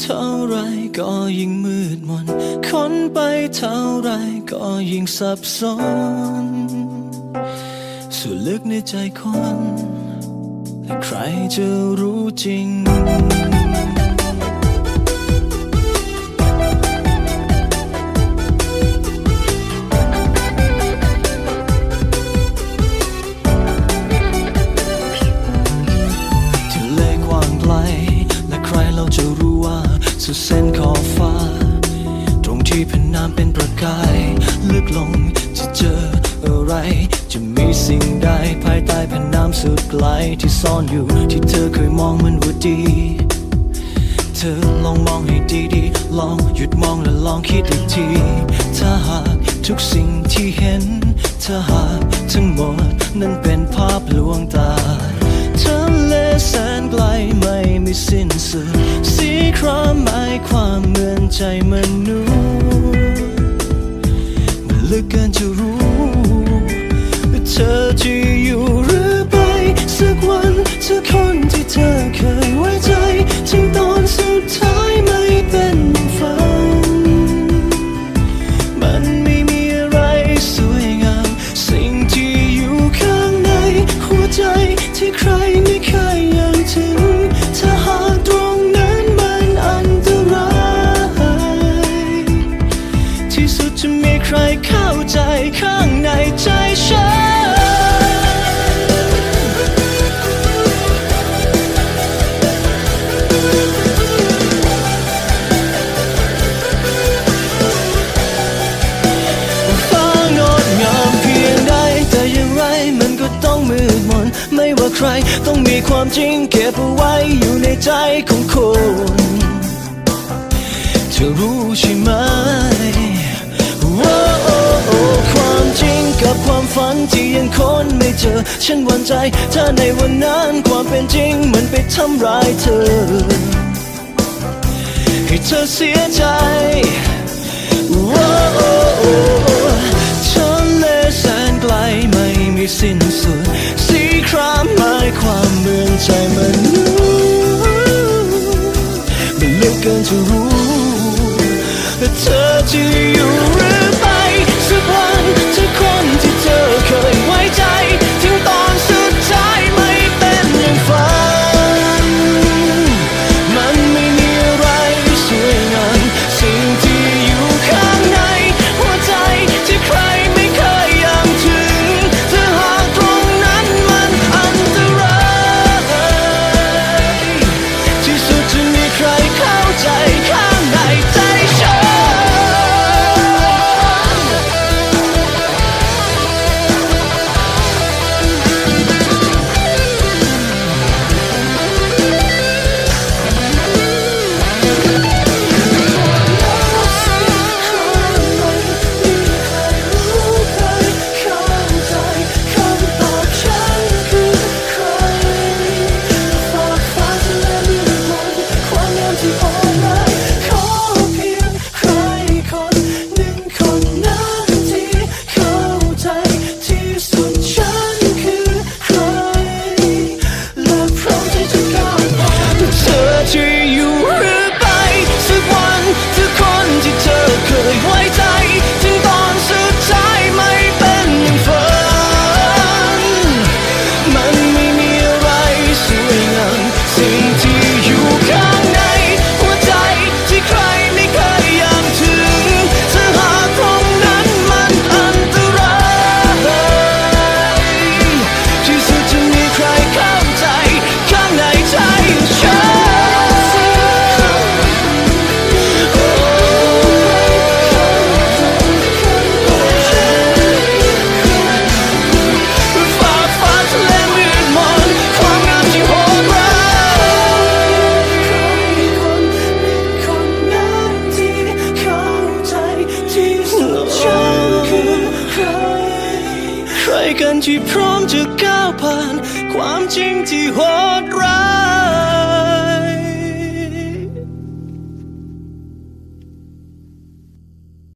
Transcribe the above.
เท่าไรก็ยิ่งมืดมน ค้นไปเท่าไรก็ยิ่งสับสนส่วนลึกในใจคนและใครจะรู้จริงทะเลกว้างไกลและใครเราจะรู้ สุดเส้นขอบฟ้า ตรงที่เป็นน้ำเป็นประกายลึกลงจะเจออะไร จะมีสิ่งใดภายใต้แผ่นน้ำสุดไกลที่ซ่อนอยู่ที่เธอเคยมองมันว่าดีเธอลองมองให้ดีๆ ลองหยุดมองและลองคิดอีกที ถ้าหากทุกสิ่งที่เห็น ถ้าหากทั้งหมดนั้นเป็นภาพลวงตาทะเลแสนไกลไม่ มีสิ้นสุดสีครามหมายความเหมือนใจมนุษย์มันลึกเกินจะ ว่าใคร ต้องมีความจริงเก็บเอาไว้อยู่ในใจของคนเธอรู้ใช่ไหมความจริงกับความฝันที่ยังคนไม่เจอ ฉันหวั่นใจ ถ้าในวันนั้นความเป็นจริงมันไปทำร้ายเธอ ให้เธอเสียใจว้าวทะเลแสนไกลไม่มีสิ้นสุดสี ครามหมายความเมืองใจมันรู้มันลึกเกินจะรู้ กันที่พร้อมจะก้าวผ่าน